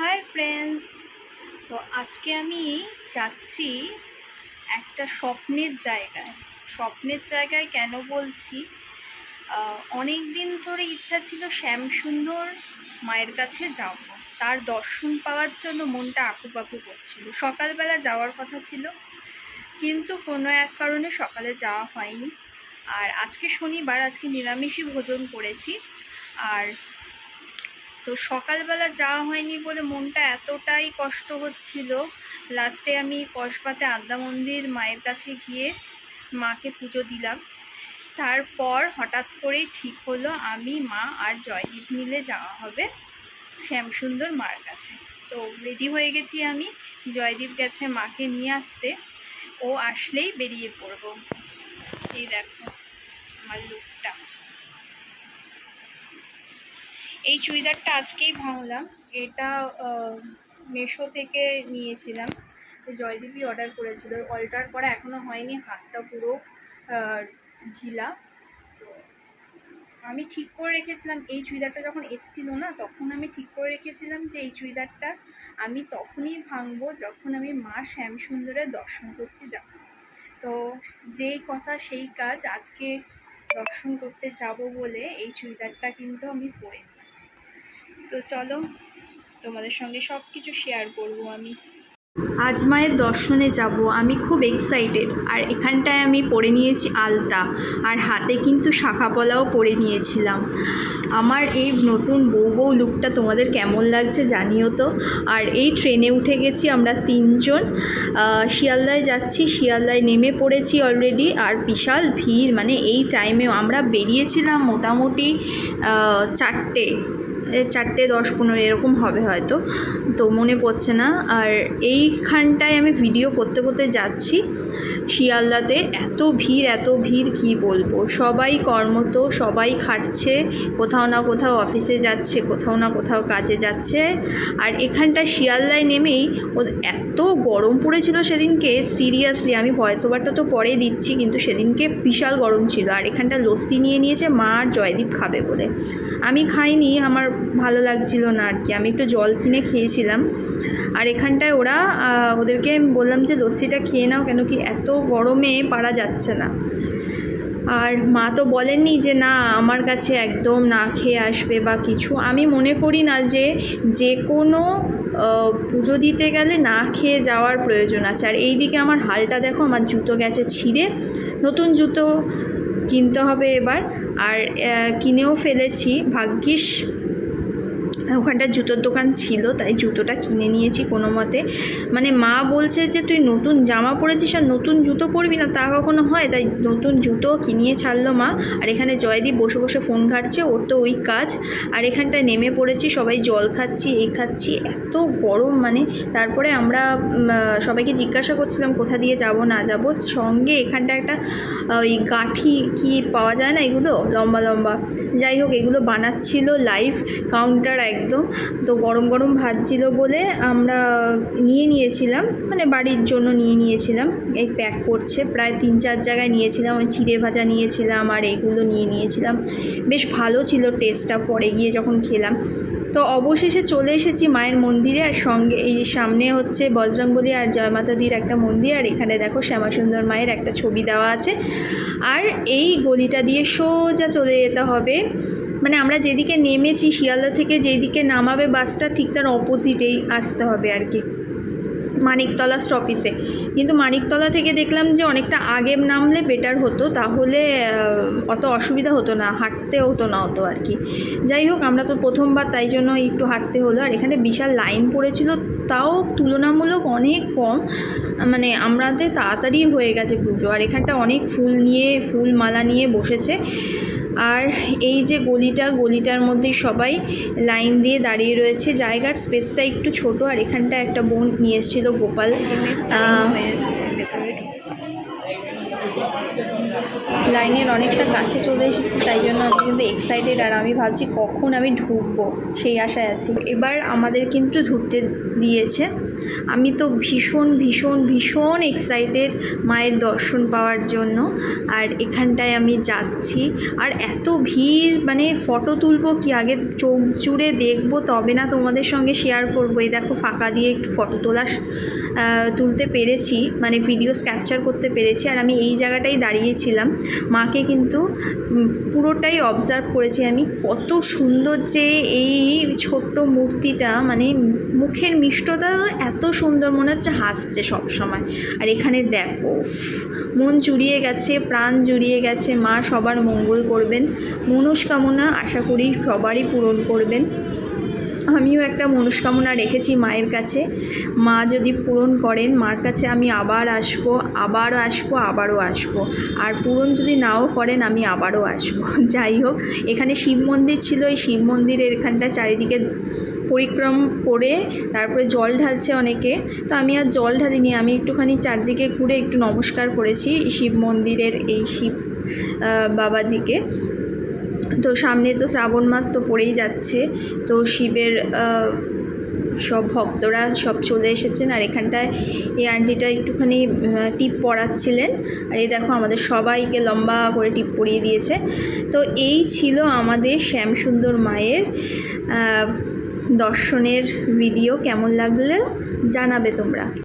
Hi friends তো আজকে আমি যাচ্ছি একটা স্বপ্নের জায়গায়। স্বপ্নের জায়গায় কেন বলছি? অনেক দিন ধরে ইচ্ছা ছিল শ্যামসুন্দর মায়ের কাছে যাব। তার দর্শন পাওয়ার জন্য মনটা আকুপাকু করছিল। সকালবেলা যাওয়ার কথা ছিল, কিন্তু কোনো এক কারণে সকালে যাওয়া হয়নি। আর আজকে শনিবার, আজকে নিরামিষই ভোজন করেছি। আর তো সকালবেলা যাওয়া হয়নি বলে মনটা এতটাই কষ্ট হচ্ছিল। লাস্টে আমি কসবাতে আদ্যা মন্দির মায়ের কাছে গিয়ে মাকে পুজো দিলাম। তারপর হঠাৎ করেই ঠিক হলো আমি, মা আর জয়দীপ মিলে যাওয়া হবে শ্যামসুন্দর মার কাছে। তো রেডি হয়ে গেছি আমি জয়দীপ গেছে মাকে নিয়ে আসতে। ও আসলেই বেরিয়ে পড়ব। এই দেখো, আমার লুকটা এই চুড়িদারটা আজকেই ভাঙলাম। এটা মেশো থেকে নিয়েছিলাম। তো জয়দীপই অর্ডার করেছিল। অল্টার করা এখনও হয়নি, হাতটা পুরো ঢিলা। আমি ঠিক করে রেখেছিলাম। এই চুড়িদারটা যখন এসছিল না, তখন আমি ঠিক করে রেখেছিলাম যে এই চুড়িদারটা আমি তখনই ভাঙবো যখন আমি মা শ্যামসুন্দরের দর্শন করতে যাব। তো যেই কথা, সেই কাজ আজকে দর্শন করতে যাব বলে এই চুড়িদারটা কিন্তু আমি পরে তো চলো, তোমাদের সঙ্গে সব কিছু শেয়ার করব আমি। আজ মায়ের দর্শনে যাব, আমি খুব এক্সাইটেড আর এখানটায় আমি পরে নিয়েছি আলতা, আর হাতে কিন্তু শাখা পলাও পরে নিয়েছিলাম। আমার এই নতুন বউ বউ লুকটা তোমাদের কেমন লাগছে জানিও তো। আর এই ট্রেনে উঠে গেছি আমরা তিনজন। শিয়ালদায় যাচ্ছি, শিয়ালদায় নেমে পড়েছি অলরেডি আর বিশাল ভিড় মানে এই টাইমেও আমরা বেরিয়েছিলাম মোটামুটি চারটে। চারটে দশ পনেরো এরকম হবে হয়তো। তো মনে পড়ছে না। আর এইখানটায় আমি ভিডিও করতে করতে যাচ্ছি। শিয়ালদাতে এত ভিড় এত ভিড় কি বলব? সবাই কর্মত, সবাই খাটছে, কোথাও না কোথাও অফিসে যাচ্ছে, কোথাও না কোথাও কাজে যাচ্ছে। আর এখানটা শিয়ালদায় নেমেই এত গরম পড়েছিল সেদিনকে, সিরিয়াসলি আমি ভয়েস ওভারটা তো পরে দিচ্ছি, কিন্তু সেদিনকে বিশাল গরম ছিল। আর এখানটা লস্যি নিয়ে নিয়েছে, মা আর জয়দীপ খাবে বলে। আমি খাইনি, আমার ভালো লাগছিল না আর কি। আমি একটু জল কিনে খেয়েছিলাম। আর এখানটায় ওরা ওদেরকে বললাম যে, লস্যিটা খেয়ে নাও কেন কি এত গরমে পারা যাচ্ছে না। আর মা তো বলেননি যে, না, আমার কাছে একদম না খেয়ে আসবে বা কিছু। আমি মনে করি না যে যে কোনো পুজো দিতে গেলে না খেয়ে যাওয়ার প্রয়োজন আছে। আর এই দিকে আমার হালটা দেখো, আমার জুতো গেছে ছিঁড়ে। নতুন জুতো কিনতে হবে এবার। আর কিনেও ফেলেছি। ভাগ্যিস ওখানটা জুতোর দোকান ছিল, তাই জুতোটা কিনে নিয়েছি কোনো মতে। মানে মা বলছে যে, তুই নতুন জামা পরেছিস আর নতুন জুতো পরবি না, তা কখনো হয়? তাই নতুন জুতো কিনিয়ে ছাড়লো মা। আর এখানে জয়দীপ বসে বসে ফোন ঘাটছে, ওর তো ওই কাজ। আর এখানটায় নেমে পড়েছি, সবাই জল খাচ্ছি, এই খাচ্ছি। এত গরম মানে তারপরে আমরা সবাইকে জিজ্ঞাসা করছিলাম, কোথা দিয়ে যাব, না যাব? সঙ্গে এখানটা একটা ওই গাঁঠি কি পাওয়া যায় না এগুলো? লম্বা লম্বা। যাই হোক, এগুলো বানাচ্ছিল লাইভ কাউন্টার একদম। তো গরম গরম ভাত ছিল বলে আমরা নিয়ে নিয়েছিলাম মানে বাড়ির জন্য নিয়ে নিয়েছিলাম। এই প্যাক করছে, প্রায় তিন চার জায়গায় নিয়েছিলাম, ওই চিড়ে ভাজা নিয়েছিলাম আর এগুলো নিয়ে নিয়েছিলাম। বেশ ভালো ছিল টেস্টটা পরে গিয়ে যখন খেলাম। তো অবশেষে চলে এসেছি মায়ের মন্দিরে আর সঙ্গে এই সামনে হচ্ছে বজরংবলী আর জয়মাতাদির একটা মন্দির আর এখানে দেখো শ্যামাসুন্দর মায়ের একটা ছবি দেওয়া আছে। আর এই গলিটা দিয়ে সোজা চলে যেতে হবে মানে আমরা যেদিকে নেমেছি শিয়ালদা থেকে যেদিকে নামাবে বাসটা ঠিক তার অপোজিটেই আসতে হবে আর কি। মানিকতলা স্টপিসে কিন্তু মানিকতলা থেকে দেখলাম যে অনেকটা আগে নামলে বেটার হতো, তাহলে অত অসুবিধা হতো না, হাঁটতে হতো না অত আর কি। যাই হোক, আমরা তো প্রথমবার তাই জন্য একটু হাঁটতে হলো। আর এখানে বিশাল লাইন পড়েছিল, তাও তুলনামূলক অনেক কম। মানে আমাদের তাড়াতাড়ি হয়ে গেছে পুজো। আর এখানটা অনেক ফুল নিয়ে ফুল মালা নিয়ে বসেছে। আর এই যে গলিটা, গলিটার মধ্যে সবাই লাইন দিয়ে দাঁড়িয়ে রয়েছে। জায়গার স্পেসটা একটু ছোট, আর এখানটা একটা বোন নিয়ে এসেছিল, গোপাল। লাইনের অনেকটা কাছে চলে এসেছি, তাই জন্য আমি কিন্তু এক্সাইটেড আর আমি ভাবছি কখন আমি ঢুকবো, সেই আশায় আছি। এবার আমাদের কিন্তু ঢুকতে দিয়েছে। আমি তো ভীষণ ভীষণ ভীষণ এক্সাইটেড মায়ের দর্শন পাওয়ার জন্য। আর এখানটায় আমি যাচ্ছি। আর এত ভিড় মানে ফটো তুলবো কি আগে চোখ জুড়ে দেখব, তবে না তোমাদের সঙ্গে শেয়ার করব। এই দেখো ফাঁকা দিয়ে একটু ফটো তোলা তুলতে পেরেছি মানে ভিডিওস ক্যাপচার করতে পেরেছি। আর আমি এই জায়গাটাই দাঁড়িয়েছিলাম। মাকে কিন্তু পুরোটাই অবজার্ভ করেছি আমি। কত সুন্দর যে এই ছোট্ট মূর্তিটা মানে মুখের মিষ্টতা এত সুন্দর মনে হচ্ছে হাসছে সব সময়। আর এখানে দেখো মন জুড়িয়ে গেছে, প্রাণ জুড়িয়ে গেছে, মা সবার মঙ্গল করবেন, মনস্কামনা আশা করি সবারই পূরণ করবেন। আমিও একটা মনস্কামনা রেখেছি মায়ের কাছে। মা যদি পূরণ করেন, মার কাছে আমি আবার আসব, আবারও আসব আবারও আসব। আর পূরণ যদি নাও করেন, আমি আবারও আসব। যাই হোক, এখানে শিব মন্দির ছিল, এই শিব মন্দিরের এখানটা চারিদিকে পরিক্রম করে তারপরে জল ঢালছে অনেকে। তো আমি আর জল ঢালিনি, আমি একটুখানি চারদিকে ঘুরে একটু নমস্কার করেছি শিব মন্দিরের এই শিব বাবাজিকে। তো সামনে তো শ্রাবণ মাস তো পড়েই যাচ্ছে। তো শিবের সব ভক্তরা সব চলে এসেছেন আর এখানটায় এই আন্টিটা একটুখানি টিপ পড়াচ্ছিলেন আর এই দেখো আমাদের সবাইকে লম্বা করে টিপ পরিয়ে দিয়েছে। তো এই ছিল আমাদের শ্যামসুন্দর মায়ের দর্শনের ভিডিও। কেমন লাগল জানাবে তোমরা?